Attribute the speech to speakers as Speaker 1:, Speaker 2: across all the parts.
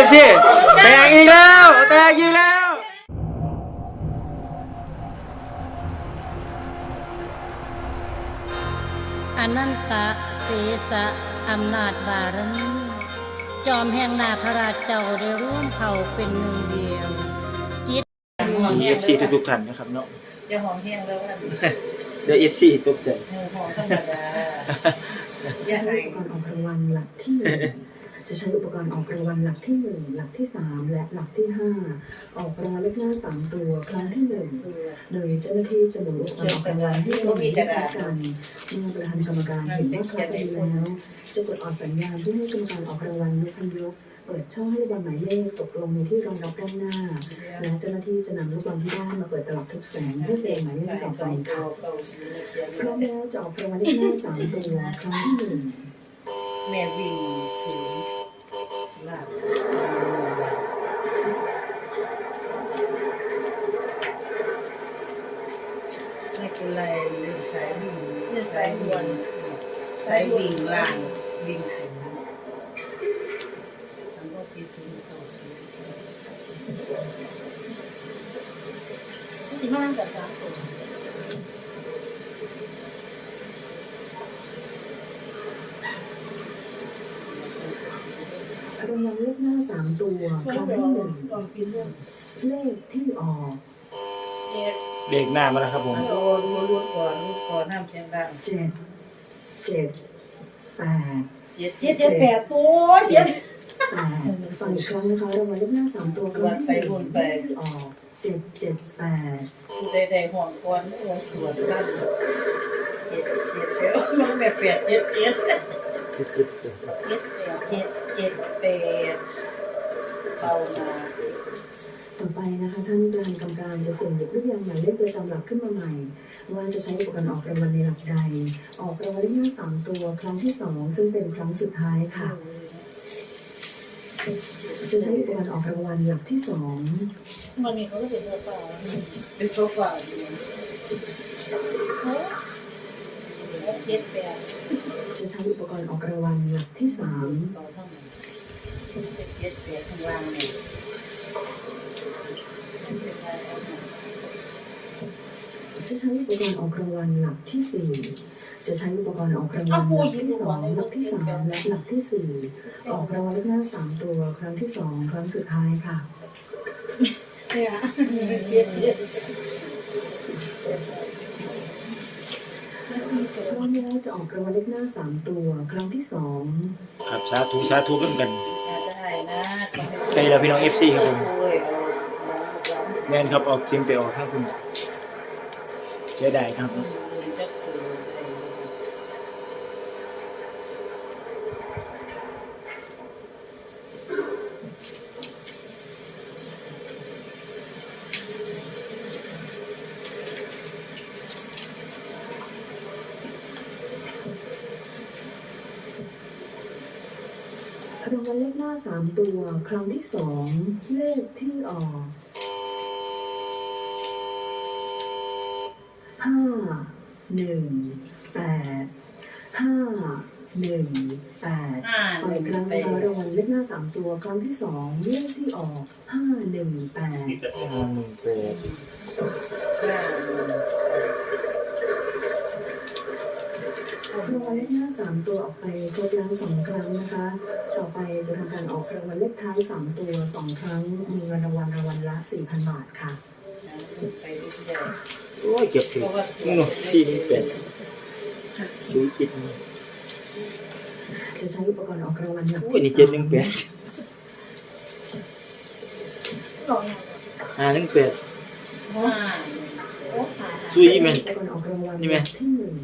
Speaker 1: อฟซีแตกอีกแล้วแตกอีกแล้ว
Speaker 2: อนันตะเสสะอำนาจบารมีจอมแห่งนาคราชเจ้าได้ร่วมเผ่าเป็นหนึ่งเดียว จิต
Speaker 1: เอฟซีทุกๆท่านนะครับเนาะ
Speaker 3: จะหอมแห้งแล้วว่า
Speaker 1: เดี๋ยวเอฟซีตกใจ
Speaker 3: เออหอมธรรมดา
Speaker 4: จะใช้อุปกรณ์ออกรางวัลหลักที่หนึ่ง จะใช้อุปกรณ์ออกรางวัลหลักที่หนึ่งหลักที่สามและหลักที่ห้าออกรางวัลเลขหน้าสามตัวครั้งที่หนึ่งโดยเจ้าหน้าที่จะหมุนอุปกรณ์ออกรางวัลให้ตรงนี้พร้อมกันเมื่อประธานกรรมการเห็นว่าครบดีแล้วจะกดออกสัญญาณเพื่อให้กรรมการออกรางวัลยกคันยกเปิดช่องให้บอลหมายเลขตกลงในที่รองรับด้านหน้า และเจ้าหน้าที่จะนำลูกบอลที่ได้มาเปิดตลับทุกแสงเพื่อเสกหมายเลขต่อไปค่ะพร้อมแล้วจะออกรางวัลเลขหน้าสามตัวครั้งที่หนึ่ง
Speaker 3: แมวิ่งสูง ลาบไม่เป็นไรสายวิ่งสายด่วนสายวิ่งล่างวิ่งสูงทั้งหมดที่สูงต่อสูง
Speaker 2: ที่ห้างกับสามตัว
Speaker 4: รางวัลเลขหน้า สามตัวครั้งที่หนึ่ง
Speaker 3: ลองซิเรื่อง
Speaker 4: เลขที่ออก
Speaker 3: เจ็ด
Speaker 1: เด็กหน้ามาแล้วครับผม
Speaker 3: โดนรูดก่อนรูดก่อนน้ำเชียงดัง
Speaker 4: เจ็ดเจ็ดแปด
Speaker 3: เจ็ด
Speaker 2: เจ็ดเจ็ดแปดตัวเจ็ด
Speaker 4: แปดฟังอีกครั้งนะคะรางวัลเลขหน้าสามตัวครั้งที่หนึ่งเลขที่ออกเจ็ดเจ็ดแปด
Speaker 3: ผู้ใดใดห่วงก่อนห่วงสวนกันเจ็ดเจ็ดเจ็ดน้องแบบเปลี่ยนเจ็ดเจ็ดเจ็ด
Speaker 1: จิ๊ดจิ๊ดจิ๊ด
Speaker 3: เจ็ดเจ็ดเจ็ดแปด เป่ามา
Speaker 4: ต่อไปนะคะ ท่านประธานกรรมการจะเสี่ยงหยิบลูกยางหมายเลขประจำหลักขึ้นมาใหม่ ว่าจะใช้อุปกรณ์ออกรางวัลในหลักใด ออกรางวัลเลขหน้าสามตัวครั้งที่สองซึ่งเป็นครั้งสุดท้ายค่ะ จะใช้อุปกรณ์ออกรางวัลหลักที่สอง
Speaker 2: วันนี้เขาก็เป็นเรือเปล่า
Speaker 3: เป็นโซฟาอยู่
Speaker 2: เจ็ดแปด
Speaker 4: จะใช้อุปกรณ์ออกรางวัลหลักที่สาม
Speaker 3: เป่าเท่าไหร่เจ็ดแปดข้างล่างเนี่ย
Speaker 4: จะใช้อุปกรณ์ออกรางวัลหลักที่สี่จะใช้อุปกรณ์ออกรางวัลหลักที่สองหลักที่สามและหลักที่สี่ออกรางวัลเลขหน้าสามตัวครั้งที่สองครั้งสุดท้ายค่ะ
Speaker 2: เนี่ยเจ็ดเจ็ด
Speaker 4: พร้อมแล้วจะออกรางวัลเลขหน้าสามตัวครั้งที่สอง
Speaker 1: ครับสาธุสาธุร่วมกัน
Speaker 3: ได้นะ
Speaker 1: ใกล้แล้วพี่น้องเอฟซีครับผม
Speaker 3: โอ้ยเอา
Speaker 1: แม่นครับออกทีมไปออกข้างคุณเสียดายครับ
Speaker 4: รางวัลเลขหน้าสามตัว ครั้งที่สองเลขที่ออกห้าหนึ่งแปดห้าหนึ่งแปด
Speaker 3: ห้า
Speaker 4: ต่ออีกครั้งนะคะรางวัลเลขหน้าสามตัว ครั้งที่สองเลขที่ออกห้าหนึ่งแปด
Speaker 1: ห้าหนึ่งแปด
Speaker 4: เลขหน้าสามตัวออกไปครบแล้วสองครั้งนะคะ ต่อไปจะทำการออกรางวัลเลขท้ายสามตัวสองครั้ง มีเงินรางวัลรางวัลละสี่พันบาทค่ะ
Speaker 3: ไปเรื่อย
Speaker 1: โอ้ยเจ็บถึงนี่หนูที่นี่เป็ดสุยจิตนี่
Speaker 4: จะใช้อุปกรณ์ออกรางวัลหลัก
Speaker 1: โอ้ยนี่เจ็ดหนึ่งแปดห้าหนึ่งแปด
Speaker 3: ๆห้า
Speaker 1: สุยไหม
Speaker 4: อุปกรณ์ออกรางวัล
Speaker 1: นี่ไหม
Speaker 4: หลักที่หนึ่ง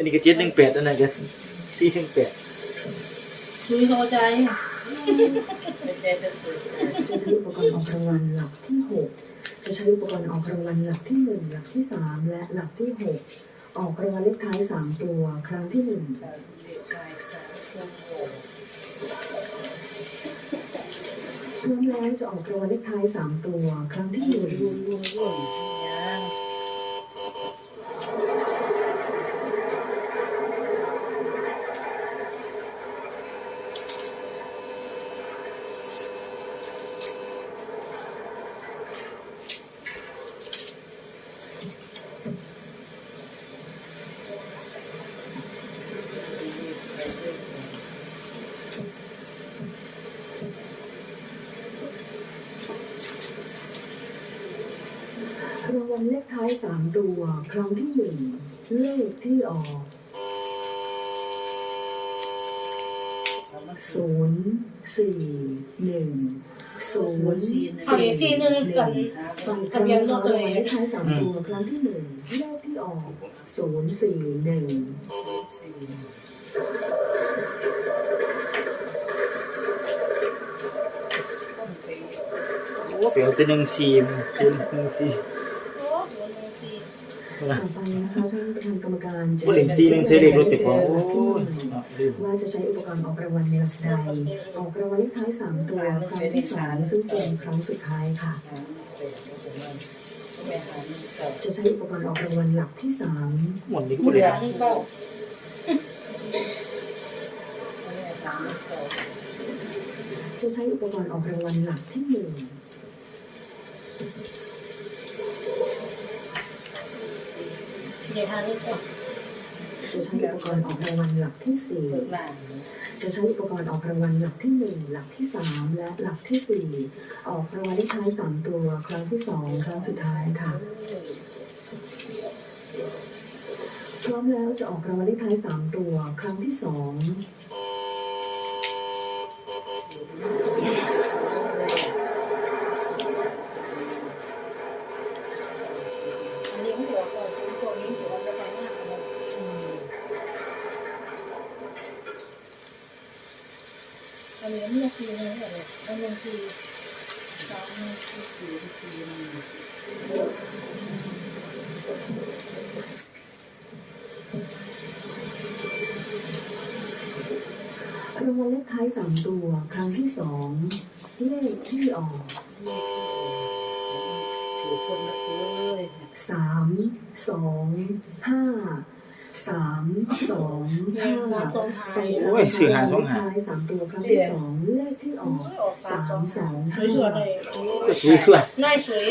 Speaker 1: อันนี้ก็เจ็ดหนึ่งแปดอันนั้นก็สี่หนึ่งแปด
Speaker 2: คุยโทรใจ
Speaker 3: เป็นใจจะสุด
Speaker 4: จะใช้อุปกรณ์ออกรางวัลหลักที่หกจะใช้อุปกรณ์ออกรางวัลหลักที่หนึ่งหลักที่สามและหลักที่หกออกรางวัลเลขท้ายสามตัวครั้งที่หนึ่ง
Speaker 3: เด็กชายสาวคนโห
Speaker 4: พร้อมแล้วจะออกรางวัลเลขท้ายสามตัวครั้งที่หนึ่ง
Speaker 3: รุ่นรุ่นรุ่นยัง
Speaker 4: ร รางวัลเลข ท้ายสามตัวครั้งที่หนึ่งเลขที่ออกศูนย์สี่หนึ่งศูนย์
Speaker 2: เอาอีกสี่หนึ่งกัน
Speaker 4: ฟังทะเบียนรถเลยเลขท้ายสามตัวครั้งที่หนึ่งเลขที่ออกศูนย์สี่หนึ่ง
Speaker 1: เปลี่ยนเป็นหนึ่งสี่เป็นหนึ่งสี่
Speaker 4: ต่อไปนะคะท่านประธานกรรมการจะ
Speaker 1: ผู้เล่นสี่หนึ่งสี่เด็กรถติดของโอ้ยลืม
Speaker 4: ว่าจะใช้อุปกรณ์ออกรางวัลในหลักใดออกรางวัลเลขท้ายสามตัวครั้งที่สองซึ่งเป็นครั้งสุดท้ายค่ะ จะใช้อุปกรณ์ออกรางวัลหลักที่สาม
Speaker 1: หมดนี้ผู้เล่น
Speaker 4: จะใช้อุปกรณ์ออกรางวัลหลักที่หนึ่ง
Speaker 2: เดี๋ยวทานนี้ก่อน
Speaker 4: จะใช้อุปกรณ์ออกรางวัลหลักที่สี่จะใช้อุปกรณ์ออกรางวัลหลักที่หนึ่งหลักที่สามและหลักที่สี่ออกรางวัลเลขท้ายสามตัวครั้งที่สองครั้งสุดท้ายค่ะพร้อมแล้วจะออกรางวัลเลขท้ายสามตัวครั้งที่สอง
Speaker 2: นนี้เมื่อคืนนี้เลยอันนี้คือสองสี่สี่สี่
Speaker 4: รางวัลเลขท้ายสามตัว ครั้งที่สองเลขที่ออกสามสองห้า สามสองห้าไฟท้ายสามตัวครั้งที่สองเลขที่ออกสามสองห้า
Speaker 2: สวยๆเลย
Speaker 1: ก็สวยสวย
Speaker 2: ง่ายสวย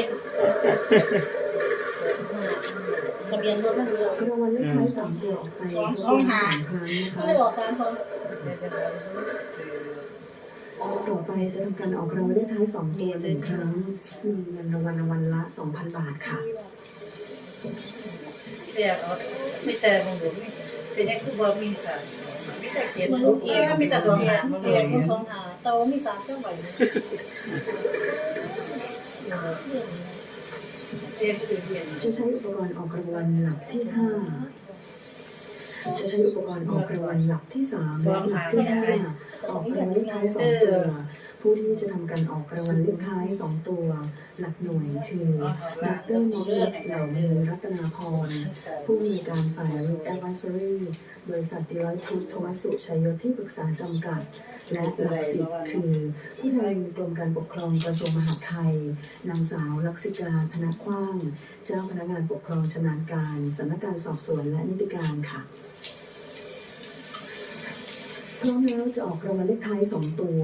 Speaker 2: ทะเบียนรถมันเยอะ
Speaker 4: รางวัลเลขท้ายสามตัวออกไปรวมสองครั้งนะคะ
Speaker 2: ไม่ได้บอกสามคน
Speaker 4: ต่อไปจะทำการออกรางวัลเลขท้ายสองตัวหนึ่งครั้งมีเงินรางวัลรางวัลละสองพันบาทค่ะ
Speaker 3: เรียกเอาไม่แต่มึงหรือไม่เป็นยังคือบ่มีสารไม่แต่เขียน
Speaker 2: มัน
Speaker 3: สูง
Speaker 2: เอ
Speaker 3: ง
Speaker 2: มีแต่สองหางเรียนคนสองหางเตมีสามเจ้าใบ
Speaker 3: เรียนคือเรียน
Speaker 4: จะใช้อุปกรณ์ออกรางวัลหลักที่ห้าจะใช้อุปกรณ์ออกรางวัลหลักที่สามและหลักที่ห้าออกรางวัลท้ายสองตัว ผู้ที่จะทำการออกรางวัลเลขท้ายสองตัว หลักหน่วยคือดรนพเหล่ามือรัตนาพร ผู้มีการฝ่ายริทแอดวันซอรี่บริษัทดีไลท์ทุทวัสุชัยยศที่ปรึกษาจำกัด และหลักสิบคือผู้แทนกรมการปกครองกระทรวงมหาดไทยนางสาวลักษิกาธนกว้าง เจ้าพนักงานปกครองชำนาญการสำนักงานสอบสวนและนิติการค่ะพร้อมแล้วจะออกรางวัลเลขท้ายสองตัว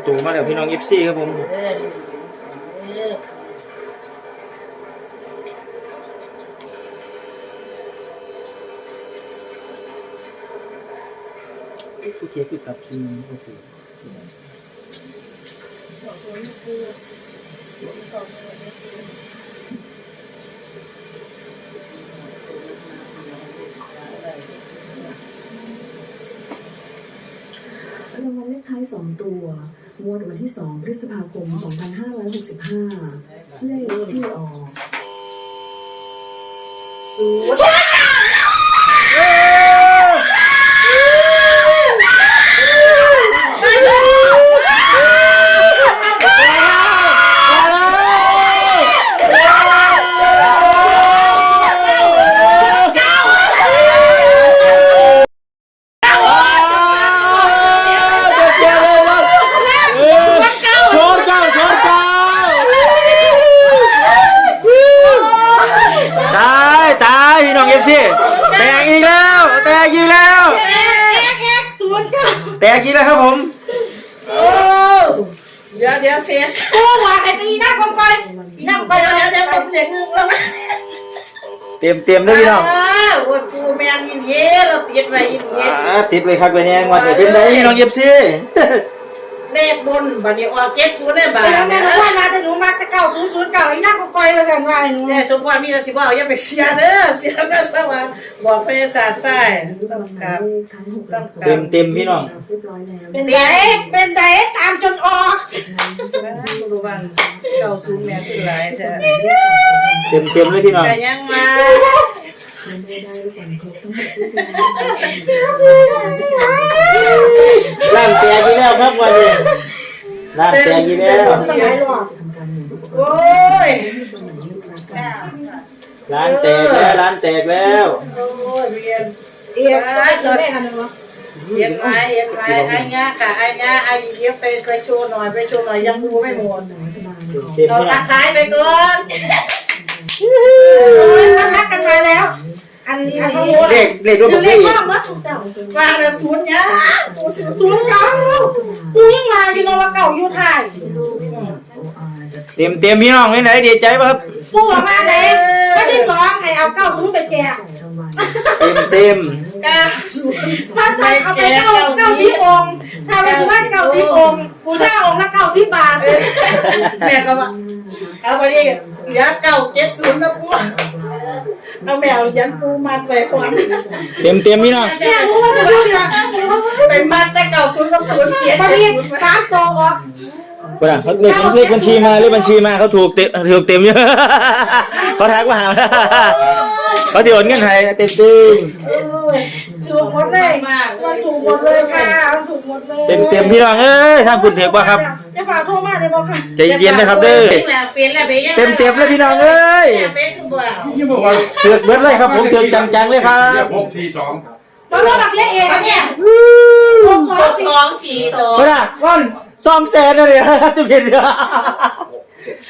Speaker 1: สองตัวมาแล้วพี่น้องเอฟซีครับผม
Speaker 3: เออเออ
Speaker 1: ผู้เทียบคือกับทีมก็สิ
Speaker 4: รางวัลเลขท้ายสองตัว งวดวันที่สองพฤษภาคม 2565 เลขที่ออก
Speaker 1: นเก้าชนเก้าตายตายพี่น้องเอฟซีแตกอีกแล้ว แตกอีกแล้ว
Speaker 2: ศูนย์เก้า
Speaker 1: แตกอีกแล้วครับผมโอ้
Speaker 3: เดี๋ยวเดี๋ยวเสีย
Speaker 2: โอ้ว่าไอ้ตีหน้ากองไปหน้าไปแล้วเดี๋ยวผมเสียเงงแล้วนะ
Speaker 1: เตรียมเตรียมด้วยพี่น้อง
Speaker 3: เออโอ้ยกูแม่นยินเย่เราติดไว้ยินเย่
Speaker 1: ติดไว้ครับไว้เนี่ยงวันนี้เป็นไงพี่น้องเอฟซี
Speaker 3: เลขบนบัดนี้ออกเจ็ดศูนย์ได้บาท
Speaker 5: แต่แม่
Speaker 3: เนี่ย
Speaker 5: รู้ว่ามาแต่หนูมาแต่เก่าศูนย์ศูนย์เก่าอีนั่งก็ก้อยมาสั่นว่าหนู
Speaker 3: แม่สมพรมีแต่สิว่าอย่าไปเสียเด้อเสียเด้อเพราะว่าบอกไปศาสตร์ใช่ต้องกลับ
Speaker 1: เต็มเต็มพี่น้อง
Speaker 4: เป็
Speaker 5: นไดเป็นไดตามจนออก
Speaker 3: ดูบ้านเก่าศูนย์แม่คือหลายจ้ะ
Speaker 1: เต็มเต็มเลยพี่น้อง
Speaker 3: แต่ยังมา
Speaker 4: ไม่ได้ก่อนครบทั้งหมดที่เป็น
Speaker 1: ร้านแตกอีกแล้วครับวันนี้ร้านแตกอีกแล้ว
Speaker 5: ตั้งหลายรอบ
Speaker 4: ทำการหมุนอุปกรณ์
Speaker 3: โอ้ย
Speaker 4: สมัยยุครักกัน
Speaker 1: ร้านแตกแล้วร้านแตกแล้ว
Speaker 3: โอ้ยเรียน
Speaker 5: เอียดได้เสือแม่อันนึงวะ
Speaker 3: เรียนไม้เรียนไม้ไอ้เงี้ยค่ะไอ้เงี้ยไอ้เดี๋ยวไปไปโชว์หน่อยไปโชว์หน่อยยังดูไม่หมด
Speaker 4: รัฐบาล
Speaker 1: เต็ม
Speaker 3: เรา
Speaker 1: พี่น้
Speaker 3: ตั
Speaker 1: อ
Speaker 3: ด
Speaker 1: ง
Speaker 3: ท้ายไปก่อน
Speaker 5: มันรักกันมาแล้ว อันอัน ขโมย
Speaker 1: เลขเลขรถ
Speaker 5: อ
Speaker 1: บั
Speaker 5: ยู่
Speaker 1: ญ
Speaker 5: ใน
Speaker 1: ชี
Speaker 5: ห้องมั้งเจ้าวา
Speaker 3: งแล้วศูนย์เนี่ยศูนย์ศูนย์
Speaker 5: ศูนย์เก่ากูยังมาอยู่นว่าเก่าอยู่ไทย
Speaker 1: เต็มเต็มพี่น้องไหนๆดีใจป่ะครับ
Speaker 5: กูว่ามาเลยวันที่สองให้เอาเก้าศูนย์ไปแจก
Speaker 1: เต็มเต็ม
Speaker 3: เก้าศูนย์
Speaker 5: มาใส่เอาไปเก้าเก้าสิบองค์ถ้าไปสุวรรณเก้าสิบองค์บูชาองค์ละเก้าสิบบาท
Speaker 3: แม่ก็ว่าเอาไปดิเหลือเก้าเจ็ดศูนย์นะปู เอาแมวยันปูมัดไว้ก่อน
Speaker 1: เต็มเต็มพี่น้อง
Speaker 5: แม่รู้ว่าดูดิ
Speaker 3: ไปมัดแต่เก้าศูนย์กับศูนย์เกียรติ
Speaker 5: บางทีสามตัวออก
Speaker 1: กระดาษเขาเลขเลขบัญชีมาเลขบัญชีมาเขาถูกเต็มถูกเต็มเยอะเขาทักมาหาเขาจะโอนเงินให้เต็มเต็ม
Speaker 5: ถูกหมดเลยมันถูกหมดเลยค่ะมันถูกหมดเลย
Speaker 1: เต็มเต็มพี่น้องเอ้ยท่านคุณเถือกว่าครับ
Speaker 5: จะฝาก โทรมาเลยบอกค่ะ
Speaker 1: ใจเย็นๆนะครับเด้อ
Speaker 3: เปลี่ยนแล้วเปลี่ยนแล้ว
Speaker 1: เต็มเต็มเลยพี่น้องเอ้ย
Speaker 3: เปลี่ยนคือบ่าว
Speaker 6: ยี่บอกว่า
Speaker 1: เถือกเบิดเลยครับผมเถือกจังๆเลยครั
Speaker 6: เรีย
Speaker 1: บ
Speaker 6: กหกสี่สอง
Speaker 5: มาโทรมาเสียเองเนี่ยหกสองสี่
Speaker 3: สองสี่สอง
Speaker 1: กระดาษว่อนซองแสนเลยจะเป็นเ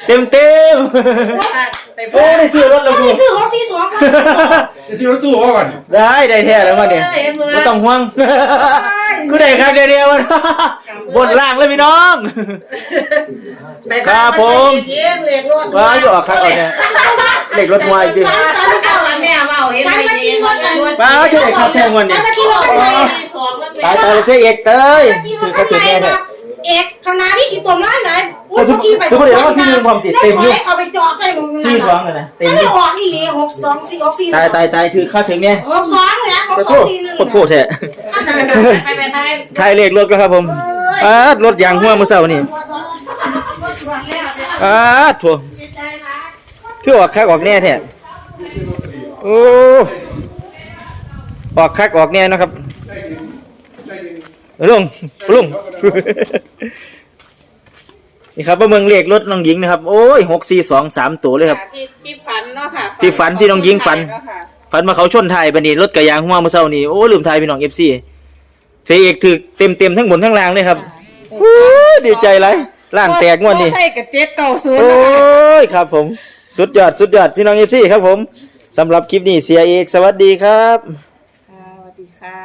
Speaker 1: ต็มเต็ม
Speaker 3: ไป
Speaker 1: โอ้ได้ซื้อรถแล้วกู
Speaker 5: มีซื้อหกสี่สอง
Speaker 6: จะซื้อรถตู้ว่าก่อน
Speaker 1: ได้ได้แท้แล้ววันนี้ไม่ต้องห่วงกูได้ครับเดียวๆวันบนล่างเลยพี่น้องครับผม
Speaker 3: เทียบเลขรถ
Speaker 1: ว้าอยู่ออกครับเอาเนี่ยเหล็กรถมวยจริง
Speaker 3: ไม่เศร้าแล้วแม่เมาเห็นไหมเองรถกันรถ
Speaker 1: ว้าเท่ครับแทงวันนี้
Speaker 5: ไปมาขี่รถกันไป
Speaker 1: ตายตายเลยเชื่อเอกเต้ยคือเขาถือแม่เนี่ย
Speaker 5: เอกข้างหน้าพี่ขี่ตัวร้านไหน
Speaker 1: โอ้สมสมมุติว่าที่หนึ่งความจิตเต็มอยู่
Speaker 5: เขาไปจอดไปมึง
Speaker 1: สี่สองเลยนะเต็ม
Speaker 5: ไม่
Speaker 1: อ
Speaker 5: ได้
Speaker 1: ยู่
Speaker 5: ออกอีหลีหกสองสี่หกสี่
Speaker 1: ตายตายตายถือข้าถึงเนี่ย
Speaker 5: หกสองเลยนะหก
Speaker 1: ขอ
Speaker 5: ส
Speaker 1: โท
Speaker 5: อง
Speaker 1: ษ
Speaker 5: สี่หนึ่ง
Speaker 1: โคตรโคตรแท้
Speaker 3: ไปไปไทย
Speaker 1: ใช่เลขรถก็ครับผมอ่ารถยางหัวมือเสานี่อ่าถั่วคือออกคักออกแน่แท้โอ้ออกคักออกแน่นะครับ ลุงลุงนี่ครับว่าเมืองเลขรถน้องหญิงนะครับ โอ้ยหกสี่สองสามตัวเลยครับ
Speaker 7: ที่ที่ฝันเนาะค่ะ
Speaker 1: ที่ฝันที่น้องยิงฝัน
Speaker 7: เาะค่ะ
Speaker 1: ฝันมาเขาชนไทายบันนี้รถกระยางหัวมือเสานี่โอ้ลืมไทายพี่น้องเอฟซีเสียเอกถือเต็มเต็มๆทั้งบนทั้งล่างเลยครับโอ้ยดีใจไรล่างแตกงวดนี้
Speaker 7: ใส่กับเจ็ดเก้าศูนย์
Speaker 1: โอ้
Speaker 7: นะคะ
Speaker 1: ยครับผม สุดยอดสุดยอดพี่น้องเอฟซีครับผมสำหรับคลิปนี้เสียเอกสวัสดีครับ
Speaker 7: ค่ะสวัสดีค่ะ